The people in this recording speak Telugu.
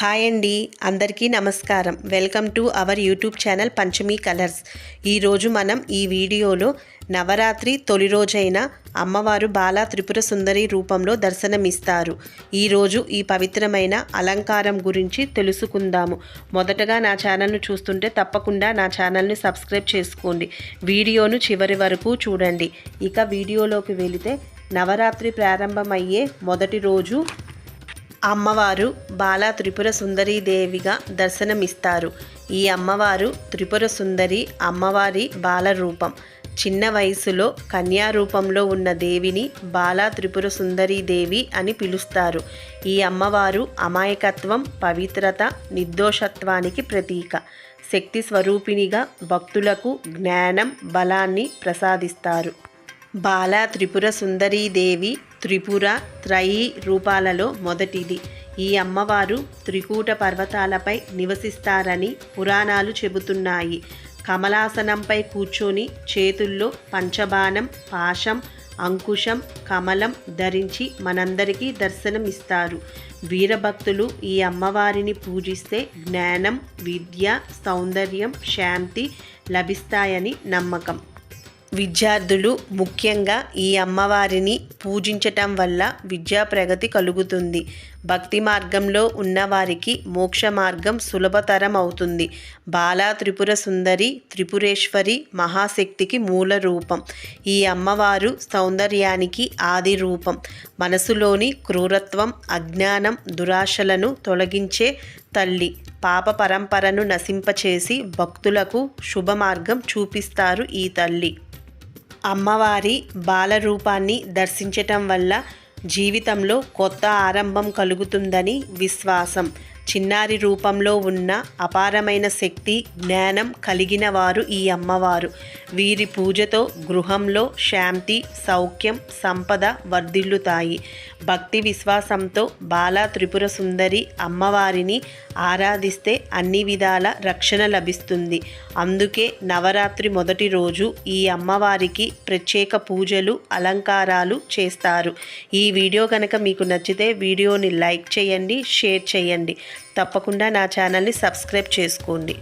హాయ్ అండి అందరికీ నమస్కారం. Welcome to our YouTube channel Panchami colours. ఈరోజు మనం ఈ వీడియోలో నవరాత్రి తొలి రోజైన అమ్మవారు బాలా త్రిపుర సుందరి రూపంలో దర్శనమిస్తారు. ఈరోజు ఈ పవిత్రమైన అలంకారం గురించి తెలుసుకుందాము. మొదటగా నా ఛానల్ను చూస్తుంటే తప్పకుండా నా ఛానల్ని సబ్స్క్రైబ్ చేసుకోండి. వీడియోను చివరి వరకు చూడండి. ఇక వీడియోలోకి వెళితే నవరాత్రి ప్రారంభమయ్యే మొదటి రోజు అమ్మవారు బాలా త్రిపుర సుందరీదేవిగా దర్శనమిస్తారు. ఈ అమ్మవారు త్రిపుర సుందరి అమ్మవారి బాల రూపం. చిన్న వయసులో కన్యా రూపంలో ఉన్న దేవిని బాలా త్రిపుర సుందరీదేవి అని పిలుస్తారు. ఈ అమ్మవారు అమాయకత్వం పవిత్రత నిర్దోషత్వానికి ప్రతీక. శక్తి స్వరూపిణిగా భక్తులకు జ్ఞానం బలాన్ని ప్రసాదిస్తారు. బాలా త్రిపుర సుందరీదేవి త్రిపుర త్రయీ రూపాలలో మొదటిది. ఈ అమ్మవారు త్రికూట పర్వతాలపై నివసిస్తారని పురాణాలు చెబుతున్నాయి. కమలాసనంపై కూర్చొని చేతుల్లో పంచబాణం పాశం అంకుశం కమలం ధరించి మనందరికీ దర్శనమిస్తారు. వీరభక్తులు ఈ అమ్మవారిని పూజిస్తే జ్ఞానం విద్య సౌందర్యం శాంతి లభిస్తాయని నమ్మకం. విద్యార్థులు ముఖ్యంగా ఈ అమ్మవారిని పూజించటం వల్ల విద్యా ప్రగతి కలుగుతుంది. భక్తి మార్గంలో ఉన్నవారికి మోక్ష మార్గం సులభతరం అవుతుంది. బాలా త్రిపుర సుందరి త్రిపురేశ్వరి మహాశక్తికి మూల రూపం. ఈ అమ్మవారు సౌందర్యానికి ఆది రూపం. మనసులోని క్రూరత్వం అజ్ఞానం దురాశలను తొలగించే తల్లి. పాప పరంపరను నశింపచేసి భక్తులకు శుభ మార్గం చూపిస్తారు ఈ తల్లి. అమ్మవారి బాలరూపాన్ని దర్శించటం వల్ల జీవితంలో కొత్త ఆరంభం కలుగుతుందని విశ్వాసం. చిన్నారి రూపంలో ఉన్న అపారమైన శక్తి జ్ఞానం కలిగిన వారు ఈ అమ్మవారు. వీరి పూజతో గృహంలో శాంతి సౌఖ్యం సంపద వర్ధిల్లుతాయి. భక్తి విశ్వాసంతో బాలా త్రిపుర సుందరి అమ్మవారిని ఆరాధిస్తే అన్ని విధాల రక్షణ లభిస్తుంది. అందుకే నవరాత్రి మొదటి రోజు ఈ అమ్మవారికి ప్రత్యేక పూజలు అలంకారాలు చేస్తారు. ఈ వీడియో కనుక మీకు నచ్చితే వీడియోని లైక్ చేయండి షేర్ చేయండి. తప్పకుండా నా ఛానల్ని సబ్స్క్రైబ్ చేసుకోండి.